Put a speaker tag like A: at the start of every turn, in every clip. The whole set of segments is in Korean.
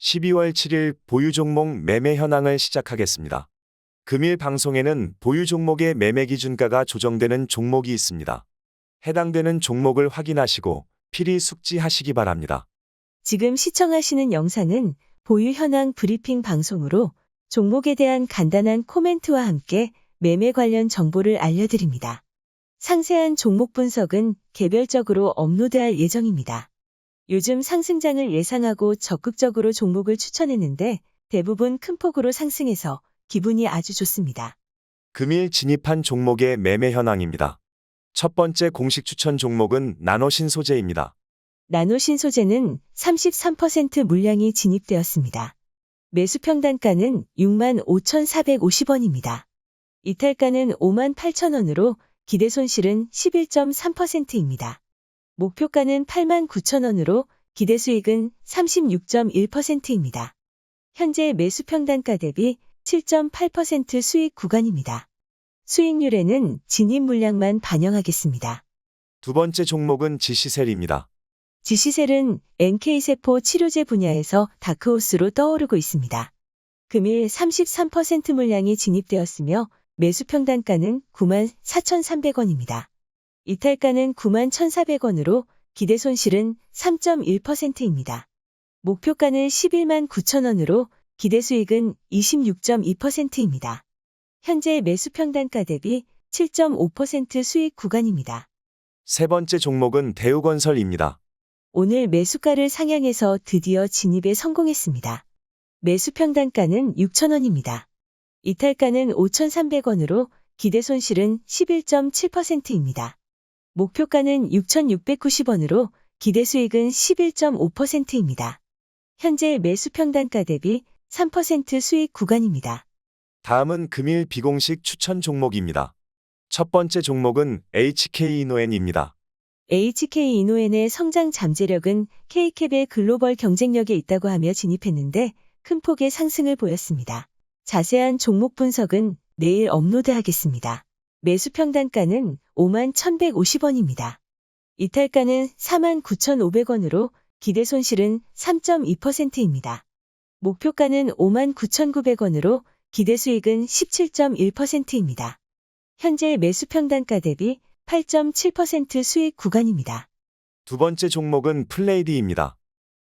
A: 12월 7일 보유 종목 매매 현황을 시작하겠습니다. 금일 방송에는 보유 종목의 매매 기준가가 조정되는 종목이 있습니다. 해당되는 종목을 확인하시고 필히 숙지하시기 바랍니다.
B: 지금 시청하시는 영상은 보유 현황 브리핑 방송으로 종목에 대한 간단한 코멘트와 함께 매매 관련 정보를 알려드립니다. 상세한 종목 분석은 개별적으로 업로드할 예정입니다. 요즘 상승장을 예상하고 적극적으로 종목을 추천했는데 대부분 큰 폭으로 상승해서 기분이 아주 좋습니다.
A: 금일 진입한 종목의 매매 현황입니다. 첫 번째 공식 추천 종목은 나노신 소재입니다.
B: 나노신 소재는 33% 물량이 진입되었습니다. 매수 평단가는 65,450원입니다. 이탈가는 58,000원으로 기대 손실은 11.3%입니다. 목표가는 89,000원으로 기대 수익은 36.1%입니다. 현재 매수 평단가 대비 7.8% 수익 구간입니다. 수익률에는 진입 물량만 반영하겠습니다.
A: 두 번째 종목은 지시셀입니다.
B: 지시셀은 NK세포 치료제 분야에서 다크호스로 떠오르고 있습니다. 금일 33% 물량이 진입되었으며 매수 평단가는 94,300원입니다. 이탈가는 91,400원으로 기대 손실은 3.1%입니다. 목표가는 11만 9천원으로 기대 수익은 26.2%입니다. 현재 매수 평단가 대비 7.5% 수익 구간입니다.
A: 세 번째 종목은 대우건설입니다.
B: 오늘 매수가를 상향해서 드디어 진입에 성공했습니다. 매수 평단가는 6,000원입니다. 이탈가는 5,300원으로 기대 손실은 11.7%입니다. 목표가는 6,690원으로 기대 수익은 11.5%입니다. 현재 매수 평단가 대비 3% 수익 구간입니다.
A: 다음은 금일 비공식 추천 종목입니다. 첫 번째 종목은 HK이노엔입니다.
B: HK 이노엔의 성장 잠재력은 K캡의 글로벌 경쟁력에 있다고 하며 진입했는데 큰 폭의 상승을 보였습니다. 자세한 종목 분석은 내일 업로드하겠습니다. 매수 평단가는 5만 1,150원입니다. 이탈가는 4만 9,500원으로 기대 손실은 3.2%입니다. 목표가는 5만 9,900원으로 기대 수익은 17.1%입니다. 현재 매수 평단가 대비 8.7% 수익 구간입니다.
A: 두 번째 종목은 플레이디입니다.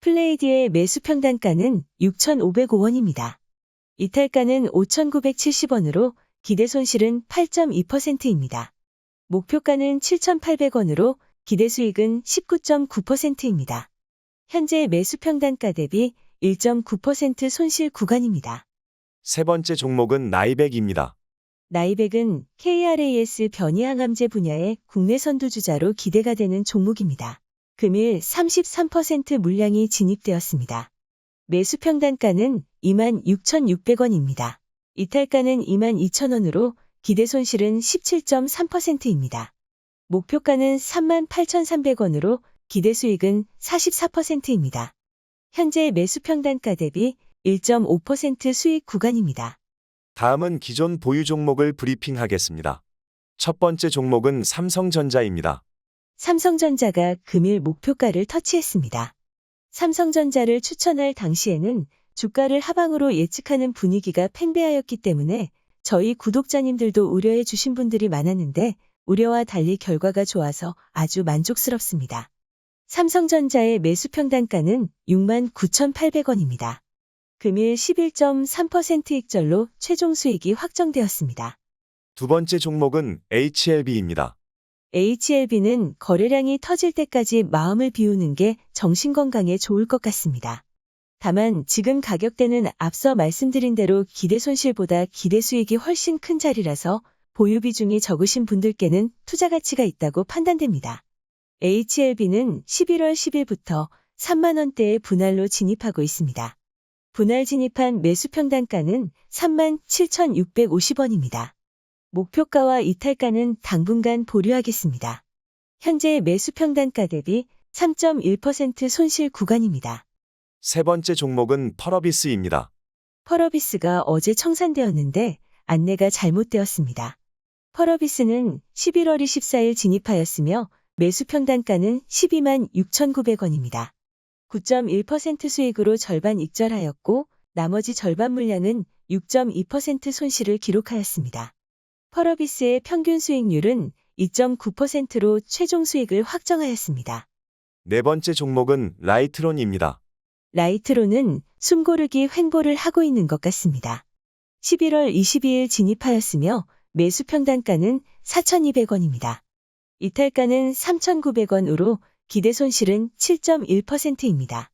B: 플레이디의 매수 평단가는 6,505원입니다. 이탈가는 5,970원으로 기대 손실은 8.2%입니다. 목표가는 7,800원으로 기대 수익은 19.9%입니다. 현재 매수 평단가 대비 1.9% 손실 구간입니다.
A: 세 번째 종목은 나이백입니다.
B: 나이백은 KRAS 변이항암제 분야의 국내 선두주자로 기대가 되는 종목입니다. 금일 33% 물량이 진입되었습니다. 매수 평단가는 26,600원입니다. 이탈가는 22,000원으로 기대 손실은 17.3%입니다. 목표가는 38,300원으로 기대 수익은 44%입니다. 현재 매수 평단가 대비 1.5% 수익 구간입니다.
A: 다음은 기존 보유 종목을 브리핑하겠습니다. 첫 번째 종목은 삼성전자입니다.
B: 삼성전자가 금일 목표가를 터치했습니다. 삼성전자를 추천할 당시에는 주가를 하방으로 예측하는 분위기가 팽배하였기 때문에 저희 구독자님들도 우려해 주신 분들이 많았는데 우려와 달리 결과가 좋아서 아주 만족스럽습니다. 삼성전자의 매수 평단가는 69,800원입니다. 금일 11.3% 익절로 최종 수익이 확정되었습니다.
A: 두 번째 종목은 HLB입니다.
B: HLB는 거래량이 터질 때까지 마음을 비우는 게 정신건강에 좋을 것 같습니다. 다만 지금 가격대는 앞서 말씀드린 대로 기대 손실보다 기대 수익이 훨씬 큰 자리라서 보유 비중이 적으신 분들께는 투자 가치가 있다고 판단됩니다. HLB는 11월 10일부터 3만원대의 분할로 진입하고 있습니다. 분할 진입한 매수 평단가는 37,650원입니다. 목표가와 이탈가는 당분간 보류하겠습니다. 현재 매수 평단가 대비 3.1% 손실 구간입니다.
A: 세 번째 종목은 펄어비스입니다.
B: 펄어비스가 어제 청산되었는데 안내가 잘못되었습니다. 펄어비스는 11월 24일 진입하였으며 매수 평단가는 12만 6,900원입니다. 9.1% 수익으로 절반 익절하였고 나머지 절반 물량은 6.2% 손실을 기록하였습니다. 펄어비스의 평균 수익률은 2.9%로 최종 수익을 확정하였습니다.
A: 네 번째 종목은 라이트론입니다.
B: 라이트로는 숨고르기 횡보를 하고 있는 것 같습니다. 11월 22일 진입하였으며 매수 평단가는 4,200원입니다. 이탈가는 3,900원으로 기대 손실은 7.1%입니다.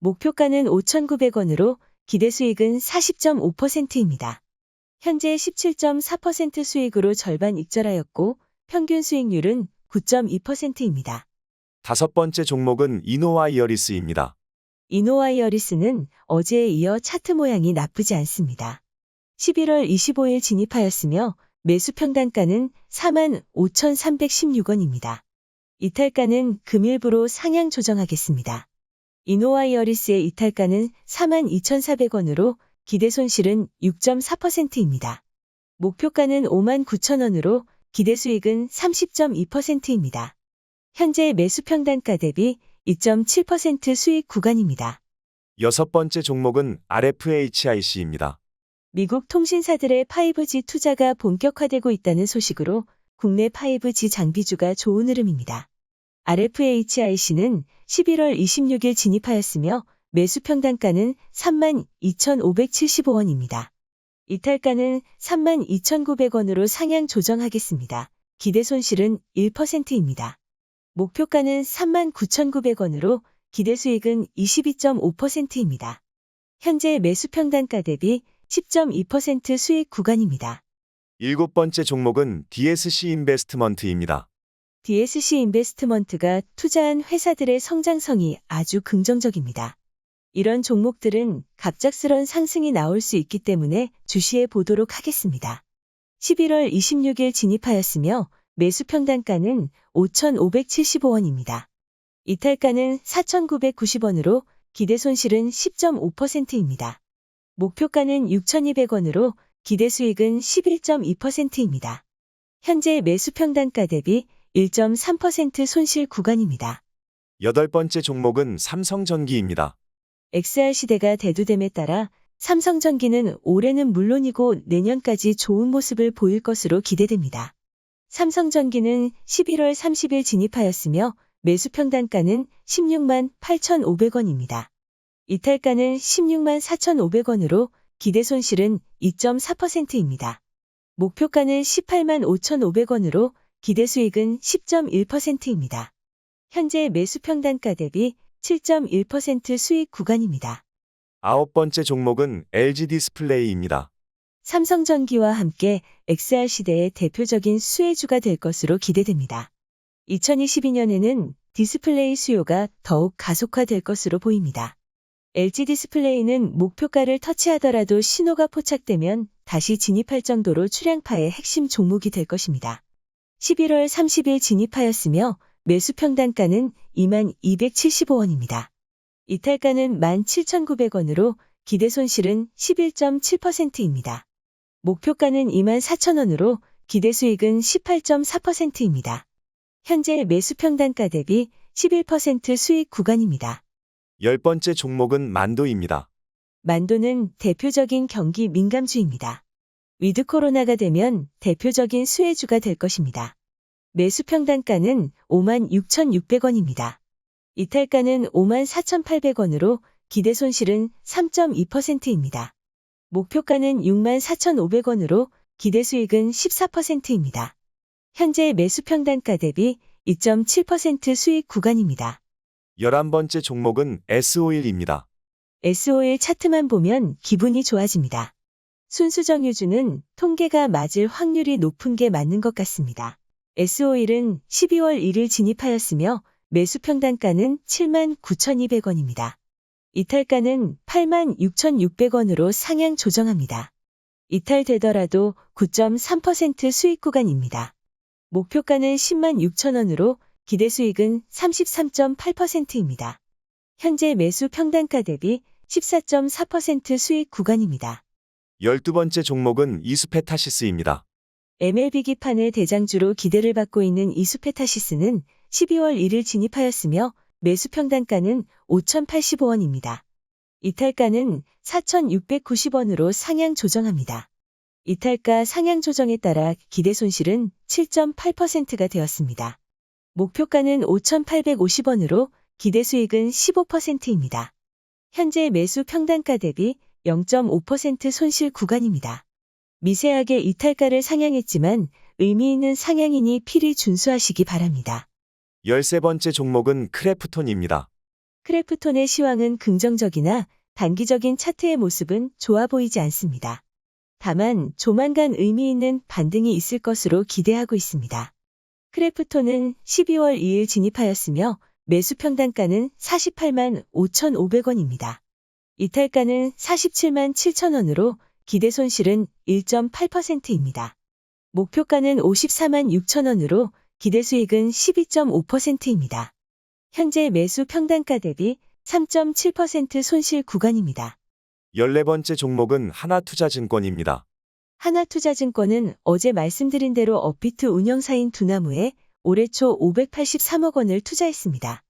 B: 목표가는 5,900원으로 기대 수익은 40.5%입니다. 현재 17.4% 수익으로 절반 익절하였고 평균 수익률은 9.2%입니다.
A: 다섯 번째 종목은 이노와 이어리스입니다.
B: 이노와이어리스는 어제에 이어 차트 모양이 나쁘지 않습니다. 11월 25일 진입하였으며 매수 평단가는 45,316원입니다. 이탈가는 금일부로 상향 조정하겠습니다. 이노와이어리스의 이탈가는 42,400원으로 기대 손실은 6.4%입니다. 목표가는 59,000원으로 기대 수익은 30.2%입니다. 현재 매수 평단가 대비 2.7% 수익 구간입니다.
A: 여섯 번째 종목은 RFHIC입니다.
B: 미국 통신사들의 5G 투자가 본격화되고 있다는 소식으로 국내 5G 장비주가 좋은 흐름입니다. RFHIC는 11월 26일 진입하였으며 매수 평단가는 32,575원입니다. 이탈가는 32,900원으로 상향 조정하겠습니다. 기대 손실은 1%입니다. 목표가는 39,900원으로 기대 수익은 22.5%입니다. 현재 매수 평단가 대비 10.2% 수익 구간입니다.
A: 일곱 번째 종목은 DSC 인베스트먼트입니다.
B: DSC 인베스트먼트가 투자한 회사들의 성장성이 아주 긍정적입니다. 이런 종목들은 갑작스런 상승이 나올 수 있기 때문에 주시해 보도록 하겠습니다. 11월 26일 진입하였으며 매수 평단가는 5,575원입니다. 이탈가는 4,990원으로 기대 손실은 10.5%입니다. 목표가는 6,200원으로 기대 수익은 11.2%입니다. 현재 매수 평단가 대비 1.3% 손실 구간입니다.
A: 여덟 번째 종목은 삼성전기입니다.
B: XR 시대가 대두됨에 따라 삼성전기는 올해는 물론이고 내년까지 좋은 모습을 보일 것으로 기대됩니다. 삼성전기는 11월 30일 진입하였으며 매수 평단가는 16만 8,500원입니다. 이탈가는 16만 4,500원으로 기대 손실은 2.4%입니다. 목표가는 18만 5,500원으로 기대 수익은 10.1%입니다. 현재 매수 평단가 대비 7.1% 수익 구간입니다.
A: 아홉 번째 종목은 LG 디스플레이입니다.
B: 삼성전기와 함께 XR 시대의 대표적인 수혜주가 될 것으로 기대됩니다. 2022년에는 디스플레이 수요가 더욱 가속화될 것으로 보입니다. LG 디스플레이는 목표가를 터치하더라도 신호가 포착되면 다시 진입할 정도로 출량파의 핵심 종목이 될 것입니다. 11월 30일 진입하였으며 매수 평단가는 2275원입니다. 이탈가는 17,900원으로 기대 손실은 11.7%입니다. 목표가는 24,000원으로 기대 수익은 18.4%입니다. 현재 매수 평단가 대비 11% 수익 구간입니다.
A: 열 번째 종목은 만도입니다.
B: 만도는 대표적인 경기 민감주입니다. 위드 코로나가 되면 대표적인 수혜주가 될 것입니다. 매수 평단가는 56,600원입니다. 이탈가는 54,800원으로 기대 손실은 3.2%입니다. 목표가는 64,500원으로 기대 수익은 14%입니다. 현재 매수 평단가 대비 2.7% 수익 구간입니다.
A: 열한 번째 종목은 S-오일입니다.
B: S5일 차트만 보면 기분이 좋아집니다. 순수정유주는 통계가 맞을 확률이 높은 게 맞는 것 같습니다. S5일은 12월 1일 진입하였으며 매수 평단가는 79,200원입니다. 이탈가는 86,600원으로 상향 조정합니다. 이탈되더라도 9.3% 수익 구간입니다. 목표가는 10만 6천원으로 기대 수익은 33.8%입니다. 현재 매수 평단가 대비 14.4% 수익 구간입니다.
A: 열두 번째 종목은 이수페타시스입니다.
B: MLB 기판의 대장주로 기대를 받고 있는 이수페타시스는 12월 1일 진입하였으며 매수 평단가는 5,085원입니다. 이탈가는 4,690원으로 상향 조정합니다. 이탈가 상향 조정에 따라 기대 손실은 7.8%가 되었습니다. 목표가는 5,850원으로 기대 수익은 15%입니다. 현재 매수 평단가 대비 0.5% 손실 구간입니다. 미세하게 이탈가를 상향했지만 의미 있는 상향이니 필히 준수하시기 바랍니다.
A: 13번째 종목은 크래프톤입니다.
B: 크래프톤의 시황은 긍정적이나 단기적인 차트의 모습은 좋아 보이지 않습니다. 다만 조만간 의미 있는 반등이 있을 것으로 기대하고 있습니다. 크래프톤은 12월 2일 진입하였으며 매수 평단가는 48만 5,500원입니다. 이탈가는 47만 7천원으로 기대 손실은 1.8%입니다. 목표가는 54만 6천원으로 기대 수익은 12.5%입니다. 현재 매수 평단가 대비 3.7% 손실 구간입니다.
A: 14번째 종목은 하나투자증권입니다.
B: 하나투자증권은 어제 말씀드린 대로 업비트 운영사인 두나무에 올해 초 583억 원을 투자했습니다.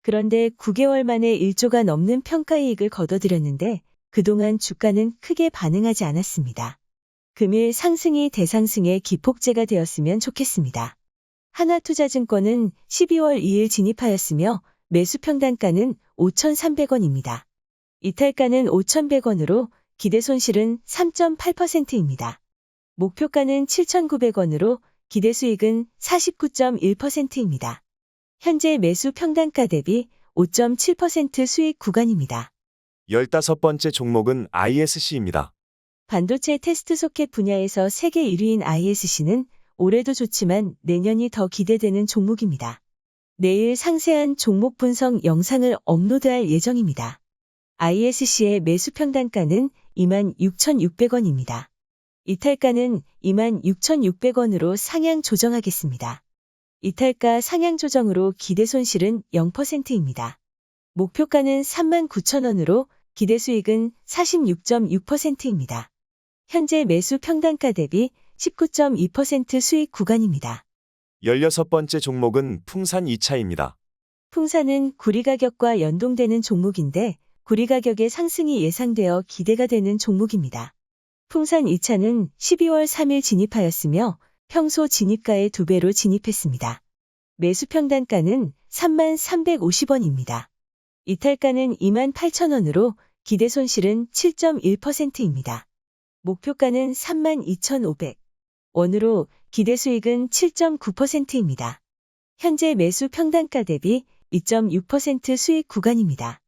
B: 그런데 9개월 만에 1조가 넘는 평가이익을 거둬들였는데 그동안 주가는 크게 반응하지 않았습니다. 금일 상승이 대상승의 기폭제가 되었으면 좋겠습니다. 하나투자증권은 12월 2일 진입하였으며 매수 평단가는 5,300원입니다. 이탈가는 5,100원으로 기대 손실은 3.8%입니다. 목표가는 7,900원으로 기대 수익은 49.1%입니다. 현재 매수 평단가 대비 5.7% 수익 구간입니다.
A: 15번째 종목은 ISC입니다.
B: 반도체 테스트 소켓 분야에서 세계 1위인 ISC는 올해도 좋지만 내년이 더 기대되는 종목입니다. 내일 상세한 종목 분석 영상을 업로드할 예정입니다. ISC의 매수 평단가는 26,600원입니다. 이탈가는 26,600원으로 상향 조정하겠습니다. 이탈가 상향 조정으로 기대 손실은 0%입니다. 목표가는 39,000원으로 기대 수익은 46.6%입니다. 현재 매수 평단가 대비 19.2% 수익 구간입니다.
A: 16번째 종목은 풍산 2차입니다.
B: 풍산은 구리 가격과 연동되는 종목인데 구리 가격의 상승이 예상되어 기대가 되는 종목입니다. 풍산 2차는 12월 3일 진입하였으며 평소 진입가의 2배로 진입했습니다. 매수 평단가는 3만 350원입니다. 이탈가는 2만 8천원으로 기대 손실은 7.1%입니다. 목표가는 3만 2,500 원으로 기대 수익은 7.9%입니다. 현재 매수 평단가 대비 2.6% 수익 구간입니다.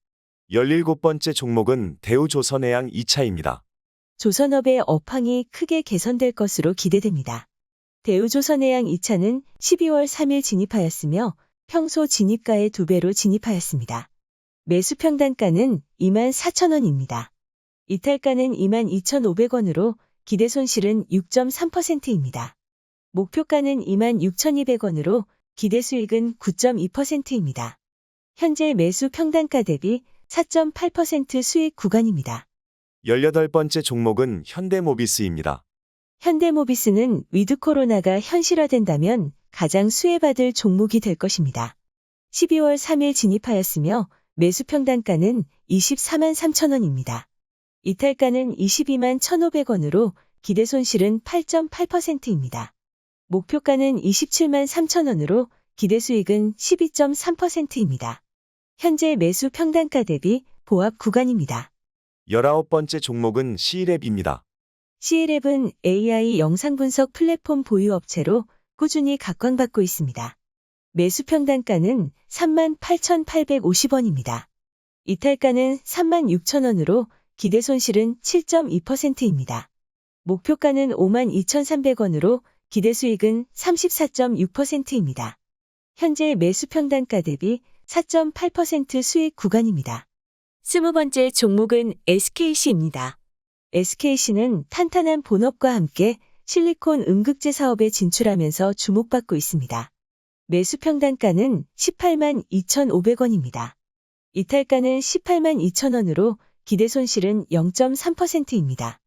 A: 17번째 종목은 대우조선해양 2차입니다.
B: 조선업의 업황이 크게 개선될 것으로 기대됩니다. 대우조선해양 2차는 12월 3일 진입하였으며 평소 진입가의 2배로 진입하였습니다. 매수 평단가는 2만 4천원입니다. 이탈가는 2만 2,500원으로 기대 손실은 6.3%입니다. 목표가는 2만 6,200원으로 기대 수익은 9.2%입니다. 현재 매수 평단가 대비 4.8% 수익 구간입니다.
A: 18번째 종목은 현대모비스입니다.
B: 현대모비스는 위드 코로나가 현실화된다면 가장 수혜받을 종목이 될 것입니다. 12월 3일 진입하였으며 매수 평단가는 24만 3천 원입니다. 이탈가는 22만 1,500원으로 기대 손실은 8.8%입니다. 목표가는 27만 3천원으로 기대 수익은 12.3%입니다. 현재 매수 평단가 대비 보합 구간입니다.
A: 19번째 종목은 C랩입니다.
B: C랩은 AI 영상 분석 플랫폼 보유 업체로 꾸준히 각광받고 있습니다. 매수 평단가는 38,850원입니다. 이탈가는 36,000원으로 기대 손실은 7.2%입니다. 목표가는 52,300원으로 기대 수익은 34.6%입니다. 현재 매수 평단가 대비 4.8% 수익 구간입니다. 스무 번째 종목은 SKC입니다. SKC는 탄탄한 본업과 함께 실리콘 음극재 사업에 진출하면서 주목받고 있습니다. 매수 평단가는 18만 2,500원입니다. 이탈가는 18만 2천원으로 기대 손실은 0.3%입니다.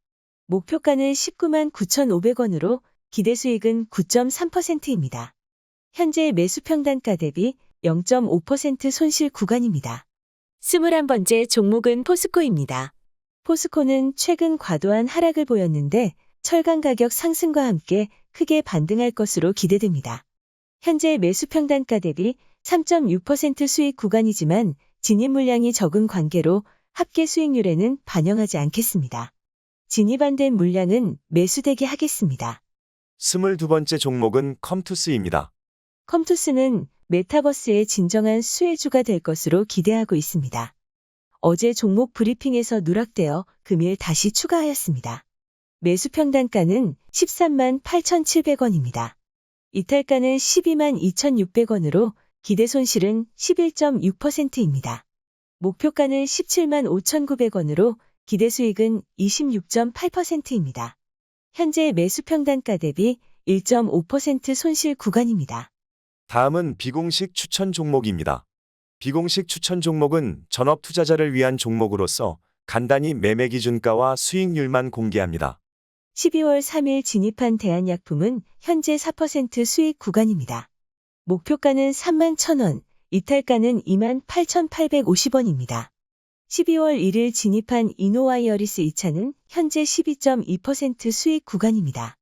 B: 목표가는 19만 9,500원으로 기대 수익은 9.3%입니다. 현재 매수 평단가 대비 0.5% 손실 구간입니다. 21번째 종목은 포스코입니다. 포스코는 최근 과도한 하락을 보였는데 철강 가격 상승과 함께 크게 반등할 것으로 기대됩니다. 현재 매수 평단가 대비 3.6% 수익 구간이지만 진입 물량이 적은 관계로 합계 수익률에는 반영하지 않겠습니다. 진입 안된 물량은 매수되게 하겠습니다.
A: 22번째 종목은 컴투스입니다.
B: 컴투스는 메타버스의 진정한 수혜주가 될 것으로 기대하고 있습니다. 어제 종목 브리핑에서 누락되어 금일 다시 추가하였습니다. 매수 평단가는 13만 8,700원입니다. 이탈가는 12만 2,600원으로 기대 손실은 11.6%입니다. 목표가는 17만 5,900원으로 기대 수익은 26.8%입니다. 현재 매수 평단가 대비 1.5% 손실 구간입니다.
A: 다음은 비공식 추천 종목입니다. 비공식 추천 종목은 전업 투자자를 위한 종목으로서 간단히 매매 기준가와 수익률만 공개합니다.
B: 12월 3일 진입한 대한약품은 현재 4% 수익 구간입니다. 목표가는 3만 1,000원, 이탈가는 2만 8,850원입니다. 12월 1일 진입한 이노와이어리스 2차는 현재 12.2% 수익 구간입니다.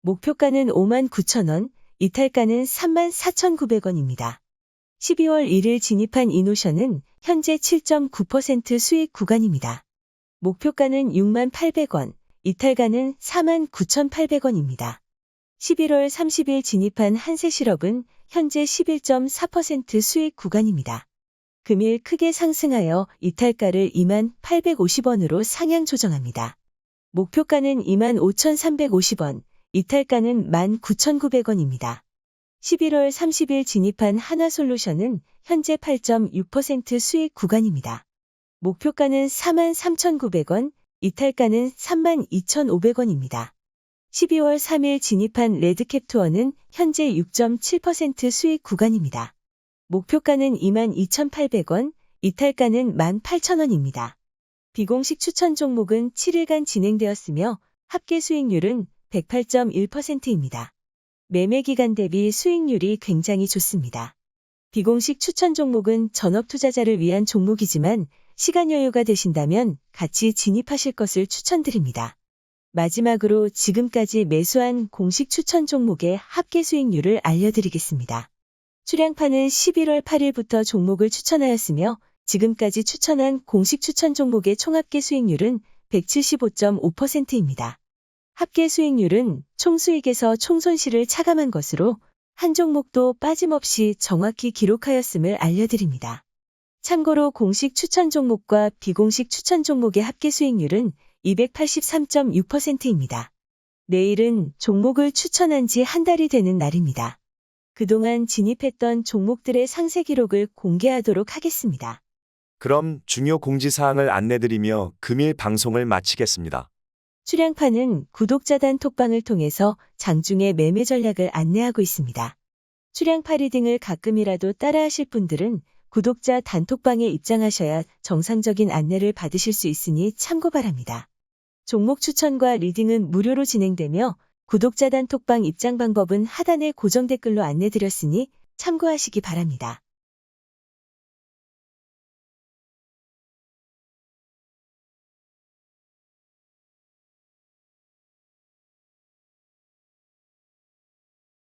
B: 목표가는 5만 9천원, 이탈가는 3만 4,900원입니다. 12월 1일 진입한 이노션은 현재 7.9% 수익 구간입니다. 목표가는 6만 800원, 이탈가는 4만 9,800원입니다. 11월 30일 진입한 한세실업은 현재 11.4% 수익 구간입니다. 금일 크게 상승하여 이탈가를 2만 850원으로 상향 조정합니다. 목표가는 2만 5,350원, 이탈가는 1만 9,900원입니다. 11월 30일 진입한 하나솔루션은 현재 8.6% 수익 구간입니다. 목표가는 4만 3,900원, 이탈가는 3만 2,500원입니다. 12월 3일 진입한 레드캡 투어는 현재 6.7% 수익 구간입니다. 목표가는 22,800원, 이탈가는 18,000원입니다. 비공식 추천 종목은 7일간 진행되었으며 합계 수익률은 108.1%입니다. 매매 기간 대비 수익률이 굉장히 좋습니다. 비공식 추천 종목은 전업 투자자를 위한 종목이지만 시간 여유가 되신다면 같이 진입하실 것을 추천드립니다. 마지막으로 지금까지 매수한 공식 추천 종목의 합계 수익률을 알려드리겠습니다. 출양파는 11월 8일부터 종목을 추천하였으며 지금까지 추천한 공식 추천 종목의 총합계 수익률은 175.5%입니다. 합계 수익률은 총수익에서 총손실을 차감한 것으로 한 종목도 빠짐없이 정확히 기록하였음을 알려드립니다. 참고로 공식 추천 종목과 비공식 추천 종목의 합계 수익률은 283.6%입니다. 내일은 종목을 추천한 지 한 달이 되는 날입니다. 그동안 진입했던 종목들의 상세 기록을 공개하도록 하겠습니다.
A: 그럼 중요 공지사항을 안내드리며 금일 방송을 마치겠습니다.
B: 출양파는 구독자 단 톡방을 통해서 장중에 매매 전략을 안내하고 있습니다. 출양파 리딩을 가끔이라도 따라하실 분들은 구독자 단톡방에 입장하셔야 정상적인 안내를 받으실 수 있으니 참고 바랍니다. 종목 추천과 리딩은 무료로 진행되며 구독자 단톡방 입장 방법은 하단의 고정 댓글로 안내드렸으니 참고하시기 바랍니다.